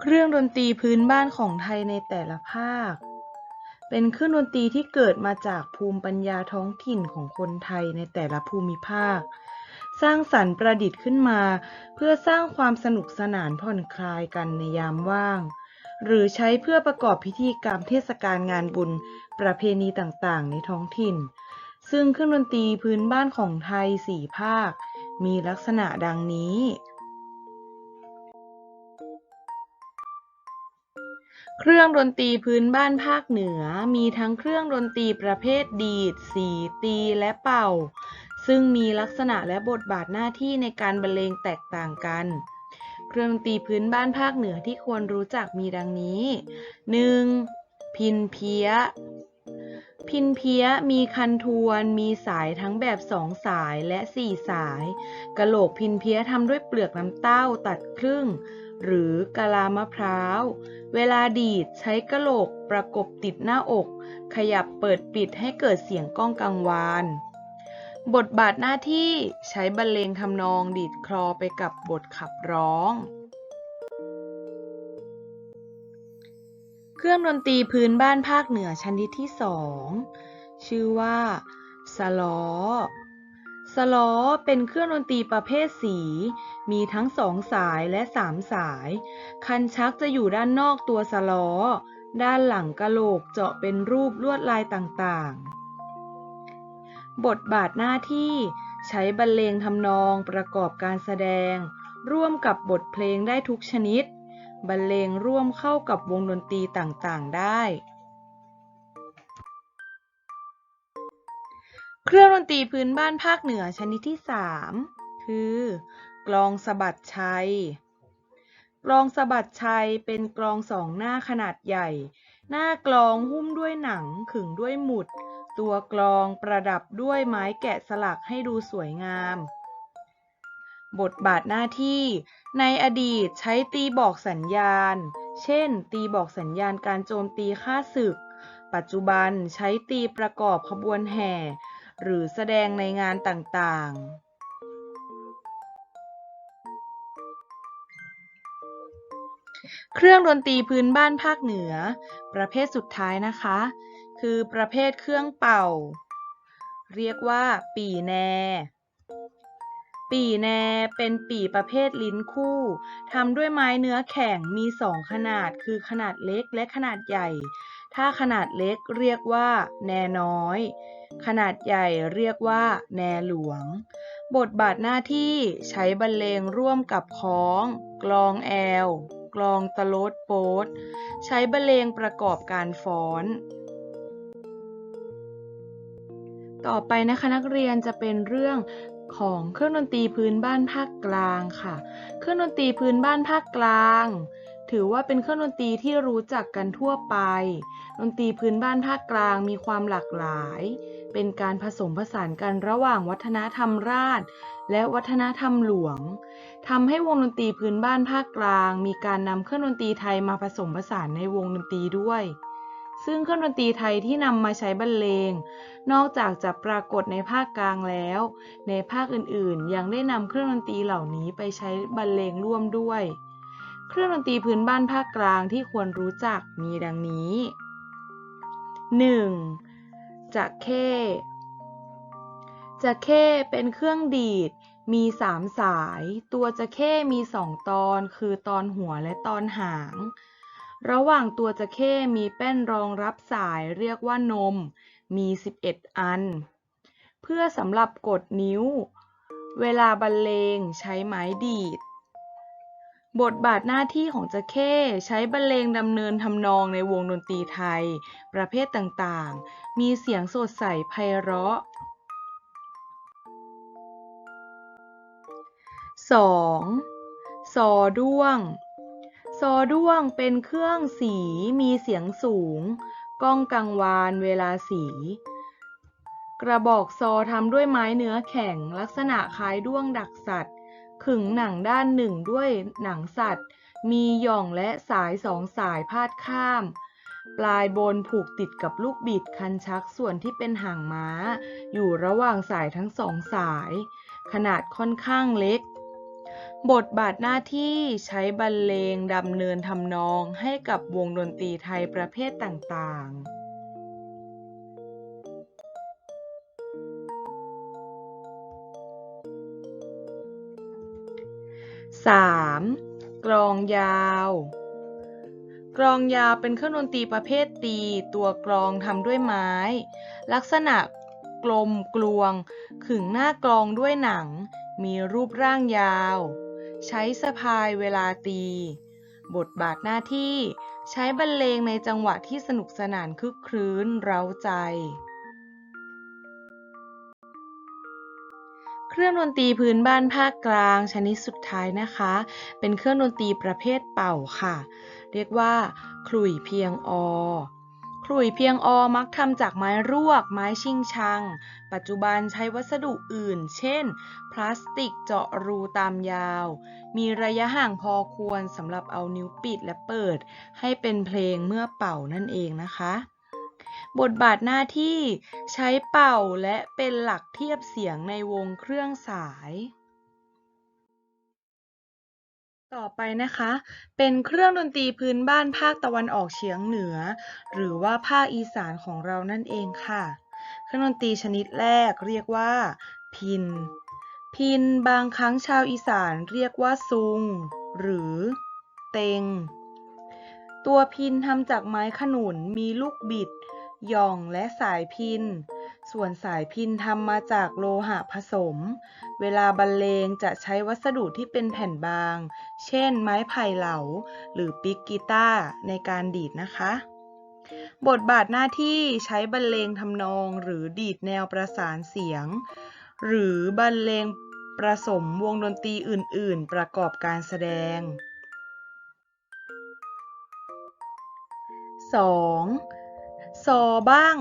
เครื่องดนตรีพื้นบ้านของไทยในแต่ละภาค เป็นเครื่องดนตรีที่เกิดมาจากภูมิปัญญาท้องถิ่นของคนไทยในแต่ละภูมิภาค สร้างสรรค์ประดิษฐ์ขึ้นมา เพื่อสร้างความสนุกสนานผ่อนคลายกันในยามว่าง หรือใช้เพื่อประกอบพิธีกรรมเทศกาลงานบุญ ประเพณีต่างๆ ในท้องถิ่น ซึ่งเครื่องดนตรีพื้นบ้านของไทยสี่ภาค มีลักษณะดังนี้ เครื่องดนตรีพื้นบ้านภาคเหนือ มีทั้งเครื่องดนตรีประเภทดีด สี ตีและเป่า ซึ่งมีลักษณะและบทบาทหน้าที่ในการบรรเลงแตกต่างกัน เครื่องดนตรีพื้นบ้านภาคเหนือที่ควรรู้จักมีดังนี้ 1. พินเพี้ย พินเพี้ยมีคันทวน มีสายทั้งแบบสองสายและสี่สาย กะโหลกพินเพี้ยทำด้วยเปลือกน้ำเต้าตัดครึ่ง หรือกะลามะพร้าว เวลาดีดใช้กะโหลกประกบติดหน้าอก ขยับเปิดปิดให้เกิดเสียงก้องกังวานบทบาทหน้าที่ใช้บรรเลงทำนองดีดคลอไปกับบทขับร้อง เครื่องดนตรีพื้นบ้านภาคเหนือชนิดที่สองชื่อว่าสลอสลอเป็นเครื่องดนตรีประเภทสี มีทั้งสองสายและสามสาย คันชักจะอยู่ด้านนอกตัวสลอด้านหลังกะโหลกเจาะเป็นรูปลวดลายต่างๆ บทบาทหน้าที่ใช้บรรเลงทำนองประกอบการแสดง ร่วมกับบทเพลงได้ทุกชนิด บรรเลงร่วมเข้ากับวงดนตรีต่างๆ ได้ เครื่องดนตรีพื้นบ้านภาคเหนือชนิดที่ 3 คือกลองสะบัดชัย กลองสะบัดชัยเป็นกลองสองหน้าขนาดใหญ่ หน้ากลองหุ้มด้วยหนังขึงด้วยหมุด ตัวกลองประดับด้วยไม้แกะสลักให้ดูสวยงาม บทบาทหน้าที่ ในอดีตใช้ตีบอกสัญญาณ เช่น ตีบอกสัญญาณการโจมตีฆ่าศึก ปัจจุบันใช้ตีประกอบขบวนแห่ หรือแสดงในงานต่างๆเครื่องดนตรีพื้นบ้านภาคเหนือ ประเภทสุดท้ายนะคะ คือประเภทเครื่องเป่า เรียกว่า ปีแน ปี่แนเป็นปี่ประเภทลิ้นคู่ทำด้วยไม้เนื้อแข็งมีสองขนาดคือขนาดเล็กและขนาดใหญ่ ถ้าขนาดเล็กเรียกว่า แนน้อย ขนาดใหญ่เรียกว่า แนหลวง บทบาทหน้าที่ใช้บรรเลงร่วมกับค้อง กลองแอล กลองตะโลดโป๊ดใช้บรรเลงประกอบการฟ้อนต่อไปนะคะนักเรียนจะเป็นเรื่อง ของเครื่องดนตรีพื้นบ้านภาคกลางค่ะ เครื่องดนตรีพื้นบ้านภาคกลาง ถือว่าเป็นเครื่องดนตรีที่รู้จักกันทั่วไป ดนตรีพื้นบ้านภาคกลางมีความหลากหลาย เป็นการผสมผสานกันระหว่างวัฒนธรรมราช และวัฒนธรรมหลวงทำให้วงดนตรีพื้นบ้านภาคกลาง มีการนำเครื่องดนตรีไทยมาผสมผสานในวงดนตรีด้วย ซึ่งเครื่องดนตรีไทยที่นำมาใช้บรรเลง นอกจากจะปรากฏในภาคกลางแล้ว ในภาคอื่นๆ ยังได้นำเครื่องดนตรีเหล่านี้ไปใช้บรรเลงร่วมด้วย เครื่องดนตรีพื้นบ้านภาคกลางที่ควรรู้จักมีดังนี้ 1. จักเข้จักเข้เป็นเครื่องดีด มีสามสาย ตัวจักเข้มีสองตอน คือตอนหัวและตอนหาง ระหว่างตัวจักเข้มีแป้นรองรับสายเรียกว่านม มี 11 อัน เพื่อสำหรับกดนิ้ว เวลาบรรเลงใช้ไม้ดีด บทบาทหน้าที่ของจักเข้ใช้บรรเลงดำเนินทำนองในวงดนตรีไทย ประเภทต่างๆ มีเสียงสดใสไพเราะ 2. ซอด้วง ซอด้วงเป็นเครื่องสีมีเสียงสูง ก้องกังวานเวลาสี กระบอกซอทำด้วยไม้เนื้อแข็งลักษณะคล้ายด้วงดักสัตว์ ขึงหนังด้านหนึ่งด้วยหนังสัตว์ มีหย่องและสายสองสายพาดข้าม ปลายบนผูกติดกับลูกบิดคันชักส่วนที่เป็นหางม้า อยู่ระหว่างสายทั้งสองสาย ขนาดค่อนข้างเล็ก บทบาทหน้าที่ใช้บรรเลงดำเนินทำนองให้กับวงดนตรีไทยประเภทต่างๆ 3. กลองยาว กลองยาวเป็นเครื่องดนตรีประเภทตี ตัวกลองทำด้วยไม้ ลักษณะกลมกลวง ขึงหน้ากลองด้วยหนัง มีรูปร่างยาว ใช้สะพายเวลาตี บทบาทหน้าที่ใช้บรรเลงในจังหวะที่สนุกสนานคึกครื้นเร้าใจ เครื่องดนตรีพื้นบ้านภาคกลางชนิดสุดท้ายนะคะ เป็นเครื่องดนตรีประเภทเป่าค่ะ เรียกว่าขลุ่ยเพียงอ ขลุ่ยเพียงอมักทำจากไม้รวก ไม้ชิงชัง ปัจจุบันใช้วัสดุอื่น เช่น พลาสติกเจาะรูตามยาว มีระยะห่างพอควรสำหรับเอานิ้วปิดและเปิด ให้เป็นเพลงเมื่อเป่านั่นเองนะคะ บทบาทหน้าที่ใช้เป่าและเป็นหลักเทียบเสียงในวงเครื่องสาย ต่อไปนะคะ เป็นเครื่องดนตรีพื้นบ้านภาคตะวันออกเฉียงเหนือ หรือว่าภาคอีสานของเรานั่นเองค่ะ เครื่องดนตรีชนิดแรกเรียกว่า พิน พินบางครั้งชาวอีสานเรียกว่าซุง หรือ เตง ตัวพินทำจากไม้ขนุนมีลูกบิด หย่องและสายพิน ส่วนสายพินทำมาจากโลหะผสม เวลาบรรเลงจะใช้วัสดุที่เป็นแผ่นบาง เช่นไม้ไผ่เหลา หรือปิกกีตาร์ในการดีดนะคะ บทบาทหน้าที่ใช้บรรเลงทำนองหรือดีดแนวประสานเสียง หรือบรรเลงประสมวงดนตรีอื่น ๆ ประกอบการแสดง 2. ซอบ้าง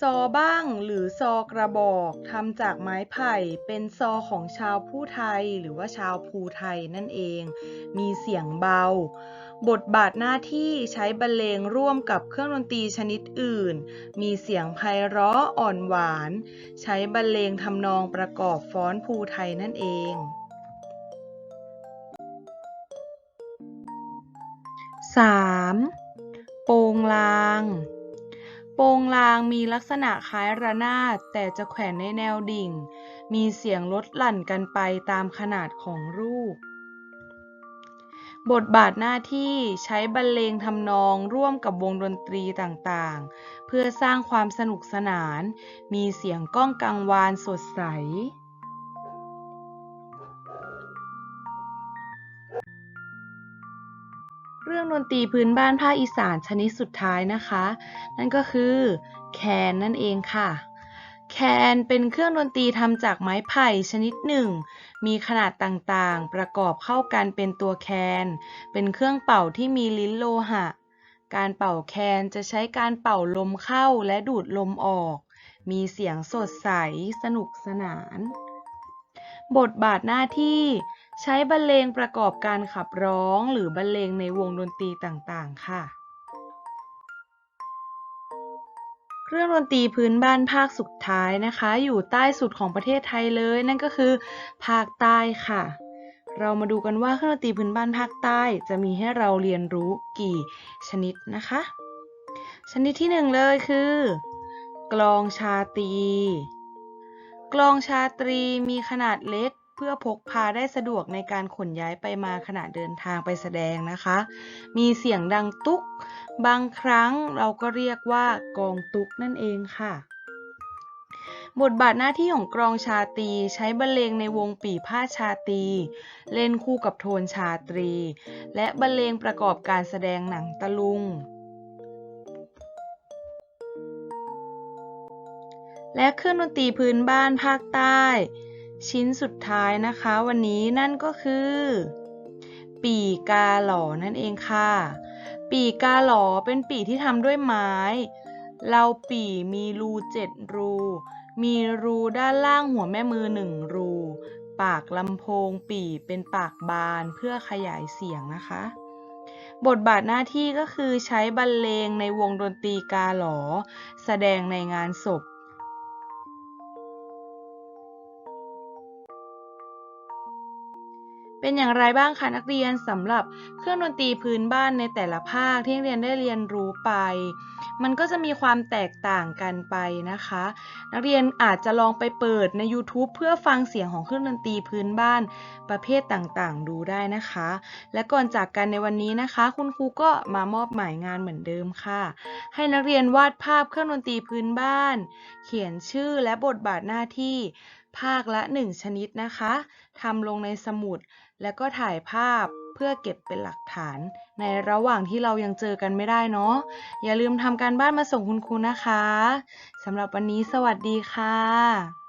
ซอบ้างหรือซอกระบอกทำจากไม้ไผ่เป็นซอของชาวผู้ไทยหรือว่าชาวภูไทยนั่นเอง มีเสียงเบา บทบาทหน้าที่ใช้บรรเลงร่วมกับเครื่องดนตรีชนิดอื่น มีเสียงไพเราะอ่อนหวาน ใช้บรรเลงทำนองประกอบฟ้อนภูไทยนั่นเอง 3. โปงลาง โปงลางมีลักษณะคล้ายระนาดแต่จะแขวนในแนวดิ่ง มีเสียงลดหลั่นกันไปตามขนาดของรูป บทบาทหน้าที่ใช้บรรเลงทำนองร่วมกับวงดนตรีต่างๆ เพื่อสร้างความสนุกสนาน มีเสียงก้องกังวานสดใส เครื่องดนตรีพื้นบ้านภาคอีสานชนิดสุดท้ายนะคะ นั่นก็คือแคนนั่นเองค่ะ แคนเป็นเครื่องดนตรีทำจากไม้ไผ่ชนิดหนึ่ง มีขนาดต่างๆ ประกอบเข้ากันเป็นตัวแคน เป็นเครื่องเป่าที่มีลิ้นโลหะ การเป่าแคนจะใช้การเป่าลมเข้าและดูดลมออก มีเสียงสดใส สนุกสนาน บทบาทหน้าที่ ใช้บรรเลงประกอบการขับร้องหรือบรรเลงในวงดนตรีต่างๆ ค่ะ เครื่องดนตรีพื้นบ้านภาคสุดท้ายนะคะ อยู่ใต้สุดของประเทศไทยเลย นั่นก็คือภาคใต้ค่ะ เรามาดูกันว่าเครื่องดนตรีพื้นบ้านภาคใต้จะมีให้เราเรียนรู้กี่ชนิดนะคะ ชนิดที่หนึ่งเลยคือ กลองชาตรีกลองชาตรีมีขนาดเล็ก เพื่อพกพาได้สะดวกในการขนย้ายไปมาขณะเดินทางไปแสดงนะคะ มีเสียงดังตุ๊ก บางครั้งเราก็เรียกว่ากองตุ๊กนั่นเองค่ะบทบาทหน้าที่ของกลองชาตรีใช้บรรเลงในวงปีพาดชาตรีเล่นคู่กับโทนชาตรี และบรรเลงประกอบการแสดงหนังตะลุง และเครื่องดนตรีพื้นบ้านภาคใต้ ชิ้นสุดท้ายนะคะวันนี้นั่นก็คือ ปีกาหลอนั่นเองค่ะ ปีกาหลอเป็นปีที่ทำด้วยไม้ เราปีมีรูเจ็ดรู มีรูด้านล่างหัวแม่มือหนึ่งรู ปากลำโพงปีเป็นปากบานเพื่อขยายเสียงนะคะ บทบาทหน้าที่ก็คือใช้บรรเลงในวงดนตรีกาหลอ แสดงในงานศพ เป็นอย่างไรบ้างคะนักเรียนสำหรับเครื่องดนตรีพื้นบ้านในแต่ละภาคที่นักเรียนได้เรียนรู้ไป มันก็จะมีความแตกต่างกันไปนะคะ นักเรียนอาจจะลองไปเปิดใน YouTube เพื่อฟังเสียงของเครื่องดนตรีพื้นบ้านประเภทต่างๆ ดูได้นะคะ และก่อนจากกันในวันนี้นะคะ คุณครูก็มามอบหมายงานเหมือนเดิมค่ะ ให้นักเรียนวาดภาพเครื่องดนตรีพื้นบ้าน เขียนชื่อและบทบาทหน้าที่ ภาคละ 1 ชนิดนะคะทำลงในสมุด แล้วก็ถ่ายภาพเพื่อเก็บเป็นหลักฐาน ในระหว่างที่เรายังเจอกันไม่ได้เนาะอย่าลืมทำการบ้านมาส่งคุณครูนะคะสำหรับวันนี้สวัสดีค่ะ